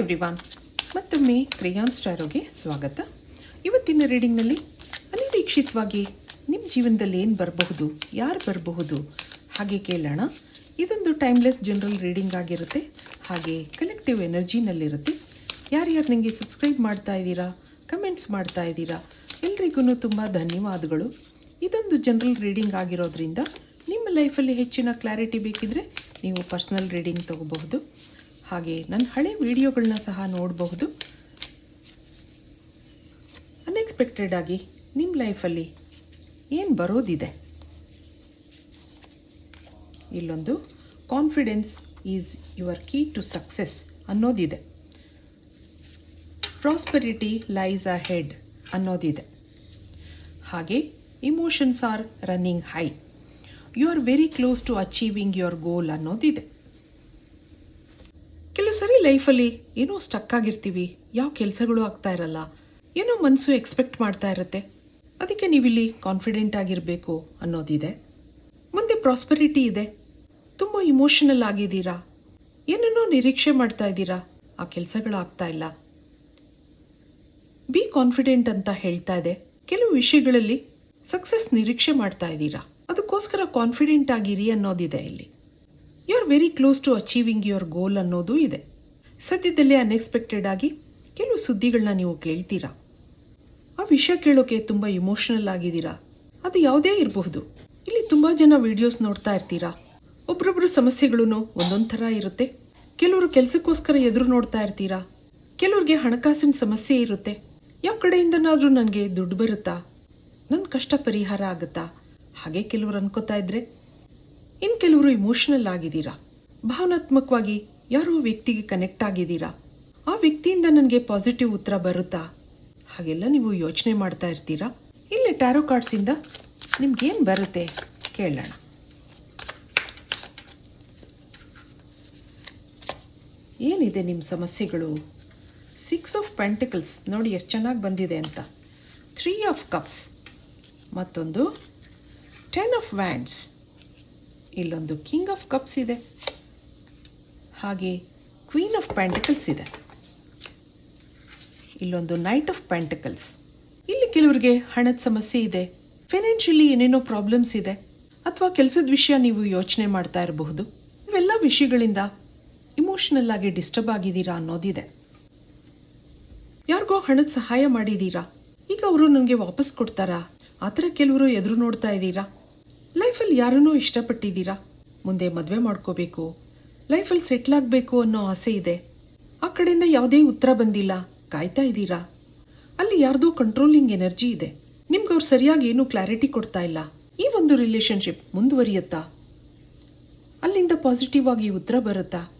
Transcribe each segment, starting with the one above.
Everyone ಮತ್ತೊಮ್ಮೆ ಕ್ರಿಯಾನ್ ಸ್ಟಾರೋಗೆ ಸ್ವಾಗತ. ಇವತ್ತಿನ ರೀಡಿಂಗ್ನಲ್ಲಿ ಅನಿರೀಕ್ಷಿತವಾಗಿ ನಿಮ್ಮ ಜೀವನದಲ್ಲಿ ಏನು ಬರಬಹುದು, ಯಾರು ಬರಬಹುದು, ಹಾಗೆ ಕೇಳೋಣ. ಇದೊಂದು ಟೈಮ್ಲೆಸ್ ಜನರಲ್ ರೀಡಿಂಗ್ ಆಗಿರುತ್ತೆ. ಹಾಗೆ ಕಲೆಕ್ಟಿವ್ ಎನರ್ಜಿನಲ್ಲಿರುತ್ತೆ ಯಾರ್ಯಾರು ನನಗೆ ಸಬ್ಸ್ಕ್ರೈಬ್ ಮಾಡ್ತಾ ಇದ್ದೀರಾ ಕಮೆಂಟ್ಸ್ ಮಾಡ್ತಾ ಇದ್ದೀರಾ ಎಲ್ರಿಗೂ ತುಂಬ ಧನ್ಯವಾದಗಳು. ಇದೊಂದು ಜನರಲ್ ರೀಡಿಂಗ್ ಆಗಿರೋದ್ರಿಂದ ನಿಮ್ಮ ಲೈಫಲ್ಲಿ ಹೆಚ್ಚಿನ ಕ್ಲಾರಿಟಿ ಬೇಕಿದ್ರೆ ನೀವು ಪರ್ಸ್ನಲ್ ರೀಡಿಂಗ್ ತಗೋಬಹುದು. ಹಾಗೆ ನನ್ನ ಹಳೆ ವಿಡಿಯೋಗಳನ್ನ ಸಹ ನೋಡಬಹುದು. ಅನ್ಎಕ್ಸ್ಪೆಕ್ಟೆಡ್ ಆಗಿ ನಿಮ್ಮ ಲೈಫಲ್ಲಿ ಏನು ಬರೋದಿದೆ? ಇಲ್ಲೊಂದು confidence is your key to success ಅನ್ನೋದಿದೆ. Prosperity lies ahead ಅನ್ನೋದಿದೆ. ಹಾಗೆ emotions are running high you are very close to achieving your goal ಅನ್ನೋದಿದೆ. ಕೆಲವು ಸರಿ ಲೈಫಲ್ಲಿ ಏನೋ ಸ್ಟಕ್ ಆಗಿರ್ತೀವಿ. ಯಾವ ಕೆಲಸಗಳು ಆಗ್ತಾ ಇರಲ್ಲ. ಏನೋ ಮನಸ್ಸು ಎಕ್ಸ್ಪೆಕ್ಟ್ ಮಾಡ್ತಾ ಇರುತ್ತೆ. ಅದಕ್ಕೆ ನೀವಿಲ್ಲಿ ಕಾನ್ಫಿಡೆಂಟ್ ಆಗಿರಬೇಕು ಅನ್ನೋದಿದೆ. ಮುಂದೆ ಪ್ರಾಸ್ಪರಿಟಿ ಇದೆ. ತುಂಬ ಇಮೋಷನಲ್ ಆಗಿದ್ದೀರಾ. ಏನನ್ನೋ ನಿರೀಕ್ಷೆ ಮಾಡ್ತಾ ಇದ್ದೀರಾ. ಆ ಕೆಲಸಗಳು ಆಗ್ತಾ ಇಲ್ಲ. ಬಿ ಕಾನ್ಫಿಡೆಂಟ್ ಅಂತ ಹೇಳ್ತಾ ಇದೆ. ಕೆಲವು ವಿಷಯಗಳಲ್ಲಿ ಸಕ್ಸಸ್ ನಿರೀಕ್ಷೆ ಮಾಡ್ತಾ ಇದ್ದೀರಾ. ಅದಕ್ಕೋಸ್ಕರ ಕಾನ್ಫಿಡೆಂಟ್ ಆಗಿರಿ ಅನ್ನೋದಿದೆ ಇಲ್ಲಿ. You are very close to achieving your goal ಅನ್ನೋದು ಇದೆ. ಸದ್ಯದಲ್ಲೇ ಅನ್ಎಕ್ಸ್ಪೆಕ್ಟೆಡ್ ಆಗಿ ಕೆಲವು ಸುದ್ದಿಗಳನ್ನ ನೀವು ಕೇಳ್ತೀರಾ? ಆ ವಿಷಯ ಕೇಳೋಕೆ ತುಂಬ ಇಮೋಷನಲ್ ಆಗಿದ್ದೀರಾ? ಅದು ಯಾವುದೇ ಇರಬಹುದು. ಇಲ್ಲಿ ತುಂಬ ಜನ ವಿಡಿಯೋಸ್ ನೋಡ್ತಾ ಇರ್ತೀರಾ? ಒಬ್ರೊಬ್ರು ಸಮಸ್ಯೆಗಳೂ ಒಂದೊಂದು ಥರ ಇರುತ್ತೆ. ಕೆಲವರು ಕೆಲಸಕ್ಕೋಸ್ಕರ ಎದುರು ನೋಡ್ತಾ ಇರ್ತೀರಾ? ಕೆಲವ್ರಿಗೆ ಹಣಕಾಸಿನ ಸಮಸ್ಯೆ ಇರುತ್ತೆ. ಯಾವ ಕಡೆಯಿಂದನಾದರೂ ನನಗೆ ದುಡ್ಡು ಬರುತ್ತಾ? ನನ್ನ ಕಷ್ಟ ಪರಿಹಾರ ಆಗುತ್ತಾ? ಹಾಗೆ ಕೆಲವರು ಅನ್ಕೋತಾ ಇದ್ರೆ ಇನ್ನು ಕೆಲವರು ಇಮೋಷನಲ್ ಆಗಿದ್ದೀರಾ? ಭಾವನಾತ್ಮಕವಾಗಿ ಯಾರೋ ವ್ಯಕ್ತಿಗೆ ಕನೆಕ್ಟ್ ಆಗಿದ್ದೀರಾ? ಆ ವ್ಯಕ್ತಿಯಿಂದ ನನಗೆ ಪಾಸಿಟಿವ್ ಉತ್ತರ ಬರುತ್ತಾ? ಹಾಗೆಲ್ಲ ನೀವು ಯೋಚನೆ ಮಾಡ್ತಾ ಇರ್ತೀರಾ? ಇಲ್ಲಿ ಟ್ಯಾರೋ ಕಾರ್ಡ್ಸಿಂದ ನಿಮ್ಗೇನು ಬರುತ್ತೆ? ಕೇಳೋಣ. ಏನಿದೆ ನಿಮ್ಮ ಸಮಸ್ಯೆಗಳು? ಸಿಕ್ಸ್ ಆಫ್ ಪೆಂಟಿಕಲ್ಸ್ ನೋಡಿ ಎಷ್ಟು ಚೆನ್ನಾಗಿ ಬಂದಿದೆ ಅಂತ. ತ್ರೀ ಆಫ್ ಕಪ್ಸ್ ಮತ್ತೊಂದು ಟೆನ್ ಆಫ್ ವ್ಯಾಂಡ್ಸ್ ಇಲ್ಲೊಂದು ಕಿಂಗ್ ಆಫ್ ಕಪ್ಸ್ ಇದೆ. ಹಾಗೆ ಕ್ವೀನ್ ಆಫ್ ಪ್ಯಾಂಟಿಕಲ್ಸ್ ಇದೆ. ಇಲ್ಲೊಂದು ನೈಟ್ ಆಫ್ ಪ್ಯಾಂಟಿಕಲ್ಸ್ ಇಲ್ಲಿ ಕೆಲವರಿಗೆ ಹಣದ ಸಮಸ್ಯೆ ಇದೆ. ಫೈನಾನ್ಷಿಯಲಿ ಏನೇನೋ ಪ್ರಾಬ್ಲಮ್ಸ್ ಇದೆ. ಅಥವಾ ಕೆಲಸದ ವಿಷಯ ನೀವು ಯೋಚನೆ ಮಾಡ್ತಾ ಇರಬಹುದು. ಇವೆಲ್ಲ ವಿಷಯಗಳಿಂದ ಇಮೋಷನಲ್ ಆಗಿ ಡಿಸ್ಟರ್ಬ್ ಆಗಿದ್ದೀರಾ ಅನ್ನೋದಿದೆ. ಯಾರಿಗೋ ಹಣದ ಸಹಾಯ ಮಾಡಿದ್ದೀರಾ? ಈಗ ಅವರು ನನಗೆ ವಾಪಸ್ ಕೊಡ್ತಾರಾ? ಆ ಥರ ಕೆಲವರು ಎದುರು ನೋಡ್ತಾ ಇದ್ದೀರಾ? ಲೈಫಲ್ಲಿ ಯಾರನ್ನೂ ಇಷ್ಟಪಟ್ಟಿದ್ದೀರಾ? ಮುಂದೆ ಮದುವೆ ಮಾಡ್ಕೋಬೇಕು. ಲೈಫಲ್ಲಿ ಸೆಟ್ಲ್ ಆಗಬೇಕು ಅನ್ನೋ ಆಸೆ ಇದೆ. ಆ ಕಡೆಯಿಂದ ಯಾವುದೇ ಉತ್ತರ ಬಂದಿಲ್ಲ. ಕಾಯ್ತಾ ಇದ್ದೀರಾ? ಅಲ್ಲಿ ಯಾರ್ದೋ ಕಂಟ್ರೋಲಿಂಗ್ ಎನರ್ಜಿ ಇದೆ. ನಿಮ್ಗೆ ಅವ್ರು ಸರಿಯಾಗಿ ಏನೂ ಕ್ಲಾರಿಟಿ ಕೊಡ್ತಾ ಇಲ್ಲ. ಈ ಒಂದು ರಿಲೇಶನ್ಶಿಪ್ ಮುಂದುವರಿಯುತ್ತಾ? ಅಲ್ಲಿಂದ ಪಾಸಿಟಿವ್ ಆಗಿ ಉತ್ತರ ಬರುತ್ತಾ?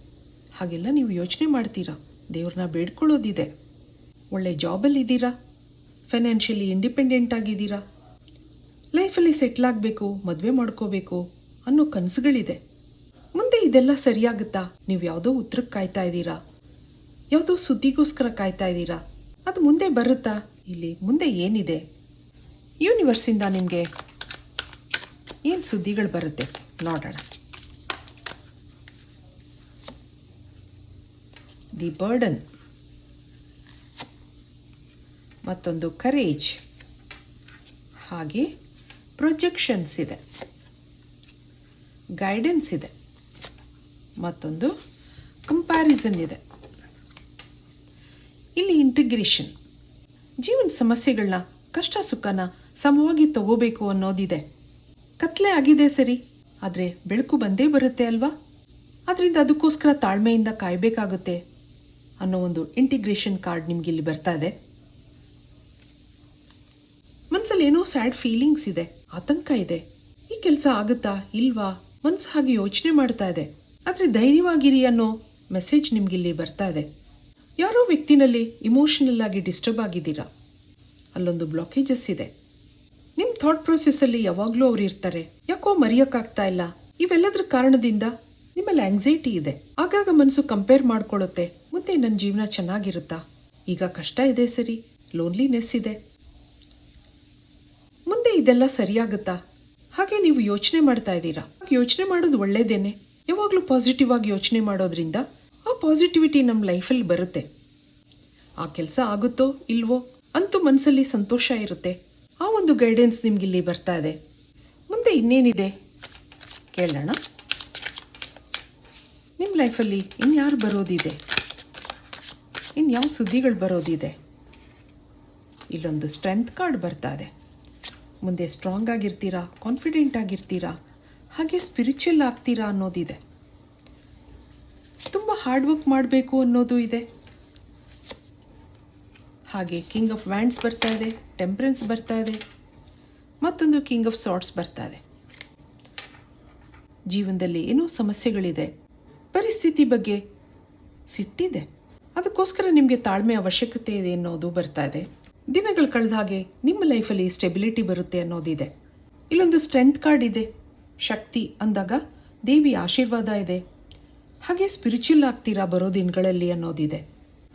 ಹಾಗೆಲ್ಲ ನೀವು ಯೋಚನೆ ಮಾಡ್ತೀರಾ? ದೇವ್ರನ್ನ ಬೇಡ್ಕೊಳ್ಳೋದಿದೆ. ಒಳ್ಳೆ ಜಾಬಲ್ಲಿದ್ದೀರಾ ಫೈನಾನ್ಷಿಯಲಿ ಇಂಡಿಪೆಂಡೆಂಟ್ ಆಗಿದ್ದೀರಾ? ಲೈಫಲ್ಲಿ ಸೆಟ್ಲ್ ಆಗಬೇಕು, ಮದುವೆ ಮಾಡ್ಕೋಬೇಕು ಅನ್ನೋ ಕನಸುಗಳಿದೆ. ಮುಂದೆ ಇದೆಲ್ಲ ಸರಿಯಾಗುತ್ತಾ? ನೀವು ಯಾವುದೋ ಉತ್ತರಕ್ಕೆ ಕಾಯ್ತಾ ಇದ್ದೀರಾ? ಯಾವುದೋ ಸುದ್ದಿಗೋಸ್ಕರ ಕಾಯ್ತಾ ಇದ್ದೀರಾ? ಅದು ಮುಂದೆ ಬರುತ್ತಾ? ಇಲ್ಲಿ ಮುಂದೆ ಏನಿದೆ? ಯೂನಿವರ್ಸಿಂದ ನಿಮಗೆ ಏನು ಸುದ್ದಿಗಳು ಬರುತ್ತೆ? ನೋಡೋಣ. ದಿ ಬರ್ಡನ್ ಮತ್ತೊಂದು ಕರೇಜ್ ಹಾಗೆ ಪ್ರೊಜೆಕ್ಷನ್ಸ್ ಇದೆ. ಗೈಡೆನ್ಸ್ ಇದೆ. ಮತ್ತೊಂದು ಕಂಪ್ಯಾರಿಸನ್ ಇದೆ. ಇಲ್ಲಿ ಇಂಟಿಗ್ರೇಷನ್ ಜೀವನ ಸಮಸ್ಯೆಗಳನ್ನ ಕಷ್ಟ ಸುಖನ ಸಮವಾಗಿ ತಗೋಬೇಕು ಅನ್ನೋದಿದೆ. ಕತ್ಲೆ ಆಗಿದೆ ಸರಿ, ಆದರೆ ಬೆಳಕು ಬಂದೇ ಬರುತ್ತೆ ಅಲ್ವಾ? ಅದರಿಂದ ಅದಕ್ಕೋಸ್ಕರ ತಾಳ್ಮೆಯಿಂದ ಕಾಯಬೇಕಾಗುತ್ತೆ ಅನ್ನೋ ಒಂದು ಇಂಟಿಗ್ರೇಷನ್ ಕಾರ್ಡ್ ನಿಮ್ಗೆ ಇಲ್ಲಿ ಬರ್ತಾ ಇದೆ. ಮನ್ಸಲ್ಲಿ ಏನೋ ಸ್ಯಾಡ್ ಫೀಲಿಂಗ್ಸ್ ಇದೆ, ಆತಂಕ ಇದೆ. ಈ ಕೆಲಸ ಆಗುತ್ತಾ, ಇಲ್ವಾ? ಮನ್ಸು ಹಾಗೆ ಯೋಚನೆ ಮಾಡ್ತಾ ಇದೆ. ಆದರೆ ಧೈರ್ಯವಾಗಿರಿ ಅನ್ನೋ ಮೆಸೇಜ್ ನಿಮ್ಗಿಲ್ಲಿ ಬರ್ತಾ ಇದೆ. ಯಾರೋ ವ್ಯಕ್ತಿನಲ್ಲಿ ಇಮೋಷನಲ್ ಆಗಿ ಡಿಸ್ಟರ್ಬ್ ಆಗಿದ್ದೀರಾ? ಅಲ್ಲೊಂದು ಬ್ಲಾಕೇಜಸ್ ಇದೆ. ನಿಮ್ಮ ಥಾಟ್ ಪ್ರೊಸೆಸ್ಸಲ್ಲಿ ಯಾವಾಗಲೂ ಅವ್ರು ಇರ್ತಾರೆ. ಯಾಕೋ ಮರೆಯೋಕ್ಕಾಗ್ತಾ ಇಲ್ಲ. ಇವೆಲ್ಲದರ ಕಾರಣದಿಂದ ನಿಮ್ಮಲ್ಲಿ ಆಂಗ್ಸೈಟಿ ಇದೆ. ಆಗಾಗ ಮನಸ್ಸು ಕಂಪೇರ್ ಮಾಡ್ಕೊಳ್ಳುತ್ತೆ. ಮುಂದೆ ನನ್ನ ಜೀವನ ಚೆನ್ನಾಗಿರುತ್ತಾ? ಈಗ ಕಷ್ಟ ಇದೆ ಸರಿ. ಲೋನ್ಲಿನೆಸ್ ಇದೆ. ಇದೆಲ್ಲ ಸರಿಯಾಗುತ್ತಾ? ಹಾಗೆ ನೀವು ಯೋಚನೆ ಮಾಡ್ತಾ ಇದ್ದೀರಾ? ಯೋಚನೆ ಮಾಡೋದು ಒಳ್ಳೇದೇನೆ. ಯಾವಾಗಲೂ ಪಾಸಿಟಿವ್ ಆಗಿ ಯೋಚನೆ ಮಾಡೋದ್ರಿಂದ ಆ ಪಾಸಿಟಿವಿಟಿ ನಮ್ಮ ಲೈಫಲ್ಲಿ ಬರುತ್ತೆ. ಆ ಕೆಲಸ ಆಗುತ್ತೋ ಇಲ್ವೋ ಅಂತೂ ಮನಸ್ಸಲ್ಲಿ ಸಂತೋಷ ಇರುತ್ತೆ. ಆ ಒಂದು ಗೈಡೆನ್ಸ್ ನಿಮ್ಗೆ ಇಲ್ಲಿ ಬರ್ತಾ ಇದೆ. ಮುಂದೆ ಇನ್ನೇನಿದೆ? ಕೇಳೋಣ. ನಿಮ್ಮ ಲೈಫಲ್ಲಿ ಇನ್ಯಾರು ಬರೋದಿದೆ? ಇನ್ಯಾವ ಸುದ್ದಿಗಳು ಬರೋದಿದೆ? ಇಲ್ಲೊಂದು ಸ್ಟ್ರೆಂತ್ ಕಾರ್ಡ್ ಬರ್ತಾ ಇದೆ. ಮುಂದೆ ಸ್ಟ್ರಾಂಗ್ ಆಗಿರ್ತೀರಾ ಕಾನ್ಫಿಡೆಂಟ್ ಆಗಿರ್ತೀರಾ, ಹಾಗೆ ಸ್ಪಿರಿಚುವಲ್ ಆಗ್ತೀರಾ ಅನ್ನೋದಿದೆ. ತುಂಬ ಹಾರ್ಡ್ ವರ್ಕ್ ಮಾಡಬೇಕು ಅನ್ನೋದು ಇದೆ. ಹಾಗೆ ಕಿಂಗ್ ಆಫ್ ವ್ಯಾಂಡ್ಸ್ ಬರ್ತಾ ಇದೆ ಟೆಂಪ್ರೆನ್ಸ್ ಬರ್ತಾ ಇದೆ, ಮತ್ತೊಂದು ಕಿಂಗ್ ಆಫ್ ಸಾಟ್ಸ್ ಬರ್ತಾ ಇದೆ. ಜೀವನದಲ್ಲಿ ಏನೋ ಸಮಸ್ಯೆಗಳಿದೆ, ಪರಿಸ್ಥಿತಿ ಬಗ್ಗೆ ಸಿಟ್ಟಿದೆ. ಅದಕ್ಕೋಸ್ಕರ ನಿಮಗೆ ತಾಳ್ಮೆ ಅವಶ್ಯಕತೆ ಇದೆ ಅನ್ನೋದು ಬರ್ತಾ ಇದೆ. ದಿನಗಳು ಕಳೆದ ಹಾಗೆ ನಿಮ್ಮ ಲೈಫಲ್ಲಿ ಸ್ಟೆಬಿಲಿಟಿ ಬರುತ್ತೆ ಅನ್ನೋದಿದೆ. ಇಲ್ಲೊಂದು ಸ್ಟ್ರೆಂತ್ ಕಾರ್ಡ್ ಇದೆ. ಶಕ್ತಿ ಅಂದಾಗ ದೇವಿ ಆಶೀರ್ವಾದ ಇದೆ. ಹಾಗೆ ಸ್ಪಿರಿಚುವಲ್ ಆಗ್ತೀರಾ ಬರೋ ದಿನಗಳಲ್ಲಿ ಅನ್ನೋದಿದೆ.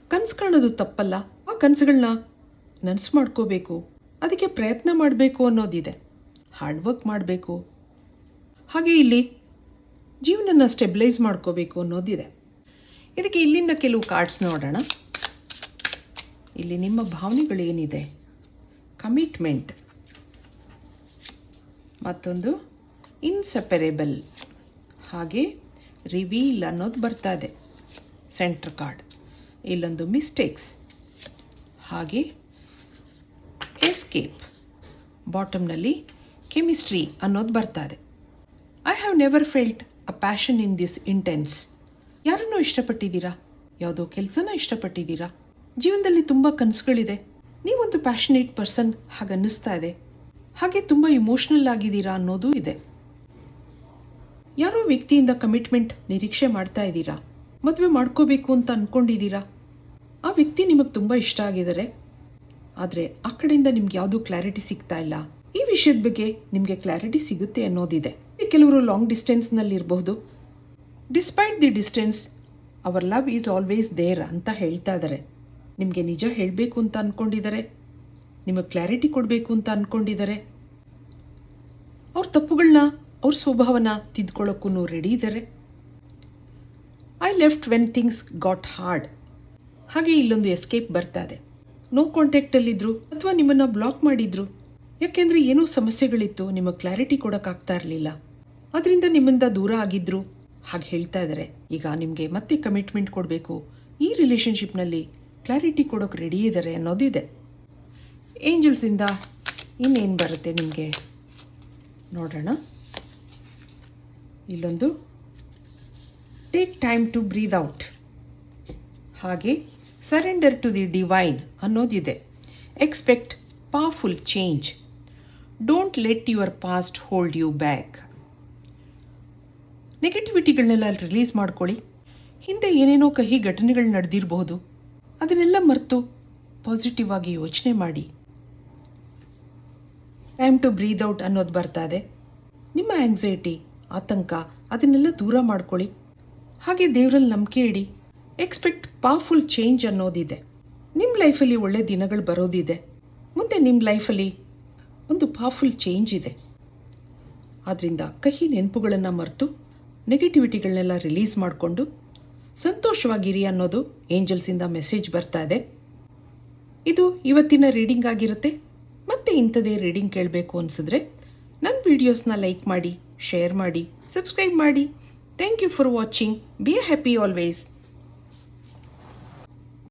ಕನ್ಸು ಕಾಣೋದು ತಪ್ಪಲ್ಲ. ಆ ಕನಸುಗಳನ್ನ ನನಸು ಮಾಡ್ಕೋಬೇಕು. ಅದಕ್ಕೆ ಪ್ರಯತ್ನ ಮಾಡಬೇಕು ಅನ್ನೋದಿದೆ. ಹಾರ್ಡ್ ವರ್ಕ್ ಮಾಡಬೇಕು. ಹಾಗೆ ಇಲ್ಲಿ ಜೀವನನ ಸ್ಟೆಬಿಲೈಸ್ ಮಾಡ್ಕೋಬೇಕು ಅನ್ನೋದಿದೆ. ಇದಕ್ಕೆ ಇಲ್ಲಿಂದ ಕೆಲವು ಕಾರ್ಡ್ಸ್ ನೋಡೋಣ. ಇಲ್ಲಿ ನಿಮ್ಮ ಭಾವನೆಗಳೇನಿದೆ? ಕಮಿಟ್ಮೆಂಟ್ ಮತ್ತೊಂದು ಇನ್ಸೆಪರೇಬಲ್ ಹಾಗೆ ರಿವೀಲ್ ಅನ್ನೋದು ಬರ್ತಾ ಇದೆ. ಸೆಂಟ್ರ್ ಕಾರ್ಡ್ ಇಲ್ಲೊಂದು ಮಿಸ್ಟೇಕ್ಸ್ ಹಾಗೆ ಎಸ್ಕೇಪ್ ಬಾಟಮ್ನಲ್ಲಿ ಕೆಮಿಸ್ಟ್ರಿ ಅನ್ನೋದು ಬರ್ತಾ ಇದೆ. I have never felt a passion in this intense ಯಾರನ್ನೋ ಇಷ್ಟಪಟ್ಟಿದ್ದೀರಾ? ಯಾವುದೋ ಕೆಲಸನ ಇಷ್ಟಪಟ್ಟಿದ್ದೀರಾ? ಜೀವನದಲ್ಲಿ ತುಂಬ ಕನಸುಗಳಿದೆ. ನೀವೊಂದು ಪ್ಯಾಷನೇಟ್ ಪರ್ಸನ್ ಹಾಗನ್ನಿಸ್ತಾ ಇದೆ. ಹಾಗೆ ತುಂಬ ಇಮೋಷ್ನಲ್ ಆಗಿದ್ದೀರಾ ಅನ್ನೋದು ಇದೆ. ಯಾರೋ ವ್ಯಕ್ತಿಯಿಂದ ಕಮಿಟ್ಮೆಂಟ್ ನಿರೀಕ್ಷೆ ಮಾಡ್ತಾ ಇದ್ದೀರಾ? ಮದುವೆ ಮಾಡ್ಕೋಬೇಕು ಅಂತ ಅಂದ್ಕೊಂಡಿದ್ದೀರಾ ಆ ವ್ಯಕ್ತಿ ನಿಮಗೆ ತುಂಬ ಇಷ್ಟ ಆಗಿದ್ದಾರೆ. ಆದರೆ ಆ ಕಡೆಯಿಂದ ನಿಮ್ಗೆ ಯಾವುದೂ ಕ್ಲಾರಿಟಿ ಸಿಗ್ತಾ ಇಲ್ಲ. ಈ ವಿಷಯದ ಬಗ್ಗೆ ನಿಮಗೆ ಕ್ಲಾರಿಟಿ ಸಿಗುತ್ತೆ ಅನ್ನೋದಿದೆ. ಕೆಲವರು ಲಾಂಗ್ ಡಿಸ್ಟೆನ್ಸ್ನಲ್ಲಿ ಇರಬಹುದು. Despite the distance our love is always there ಅಂತ ಹೇಳ್ತಾ ಇದ್ದಾರೆ. ನಿಮಗೆ ನಿಜ ಹೇಳಬೇಕು ಅಂತ ಅಂದ್ಕೊಂಡಿದ್ದಾರೆ ನಿಮಗೆ ಕ್ಲಾರಿಟಿ ಕೊಡಬೇಕು ಅಂತ ಅಂದ್ಕೊಂಡಿದ್ದಾರೆ ಅವ್ರ ತಪ್ಪುಗಳನ್ನ ಅವ್ರ ಸ್ವಭಾವನ ತಿದ್ಕೊಳ್ಳೋಕ್ಕೂ ರೆಡಿ ಇದ್ದಾರೆ. I left when things got hard ಹಾಗೆ ಇಲ್ಲೊಂದು ಎಸ್ಕೇಪ್ ಬರ್ತಾ ಇದೆ. ನೋ ಕಾಂಟ್ಯಾಕ್ಟಲ್ಲಿದ್ದರು ಅಥವಾ ನಿಮ್ಮನ್ನು ಬ್ಲಾಕ್ ಮಾಡಿದ್ರು. ಯಾಕೆಂದರೆ ಏನೋ ಸಮಸ್ಯೆಗಳಿತ್ತು, ನಿಮಗೆ ಕ್ಲಾರಿಟಿ ಕೊಡೋಕ್ಕಾಗ್ತಾ ಇರಲಿಲ್ಲ. ಅದರಿಂದ ನಿಮ್ಮಿಂದ ದೂರ ಆಗಿದ್ರು. ಹಾಗೆ ಹೇಳ್ತಾ ಇದ್ದಾರೆ. ಈಗ ನಿಮಗೆ ಮತ್ತೆ ಕಮಿಟ್ಮೆಂಟ್ ಕೊಡಬೇಕು. ಈ ರಿಲೇಷನ್ಶಿಪ್ನಲ್ಲಿ ಕ್ಲಾರಿಟಿ ಕೊಡೋಕೆ ರೆಡಿ ಇದ್ದಾರೆ ಅನ್ನೋದಿದೆ. ಏಂಜಲ್ಸಿಂದ ಇನ್ನೇನು ಬರುತ್ತೆ ನಿಮಗೆ? ನೋಡೋಣ. ಇಲ್ಲೊಂದು. Take time to breathe out ಹಾಗೆ surrender to the divine ಅನ್ನೋದಿದೆ. Expect powerful change don't let your past hold you back ನೆಗೆಟಿವಿಟಿಗಳನ್ನೆಲ್ಲ release ಮಾಡ್ಕೊಳ್ಳಿ. ಹಿಂದೆ ಏನೇನೋ ಕಹಿ ಘಟನೆಗಳು ನಡೆದಿರಬಹುದು ಅದನ್ನೆಲ್ಲ ಮರೆತು ಪಾಸಿಟಿವ್ ಆಗಿ ಯೋಚನೆ ಮಾಡಿ. ಟೈಮ್ ಟು ಬ್ರೀದ್ ಔಟ್ ಅನ್ನೋದು ಬರ್ತಾ ಇದೆ. ನಿಮ್ಮ ಆಂಗ್ಸೈಟಿ ಆತಂಕ ಅದನ್ನೆಲ್ಲ ದೂರ ಮಾಡ್ಕೊಳ್ಳಿ. ಹಾಗೆ ದೇವರಲ್ಲಿ ನಂಬಿಕೆ ಇಡಿ. ಎಕ್ಸ್ಪೆಕ್ಟ್ ಪವರ್ಫುಲ್ ಚೇಂಜ್ ಅನ್ನೋದಿದೆ. ನಿಮ್ಮ ಲೈಫಲ್ಲಿ ಒಳ್ಳೆ ದಿನಗಳು ಬರೋದಿದೆ. ಮುಂದೆ ನಿಮ್ಮ ಲೈಫಲ್ಲಿ ಒಂದು ಪವರ್ಫುಲ್ ಚೇಂಜ್ ಇದೆ. ಆದ್ದರಿಂದ ಕಹಿ ನೆನಪುಗಳನ್ನು ಮರೆತು ನೆಗೆಟಿವಿಟಿಗಳನ್ನೆಲ್ಲ ರಿಲೀಸ್ ಮಾಡಿಕೊಂಡು ಸಂತೋಷವಾಗಿರಿ ಅನ್ನೋದು ಏಂಜಲ್ಸಿಂದ ಮೆಸೇಜ್ ಬರ್ತಾ ಇದೆ. ಇದು ಇವತ್ತಿನ ರೀಡಿಂಗ್ ಆಗಿರುತ್ತೆ. ಮತ್ತೆ ಇಂಥದೇ ರೀಡಿಂಗ್ ಕೇಳಬೇಕು ಅನಿಸಿದ್ರೆ ನನ್ನ ವಿಡಿಯೋಸ್ನ ಲೈಕ್ ಮಾಡಿ, ಶೇರ್ ಮಾಡಿ, ಸಬ್ಸ್ಕ್ರೈಬ್ ಮಾಡಿ. Thank you for watching. Be happy always.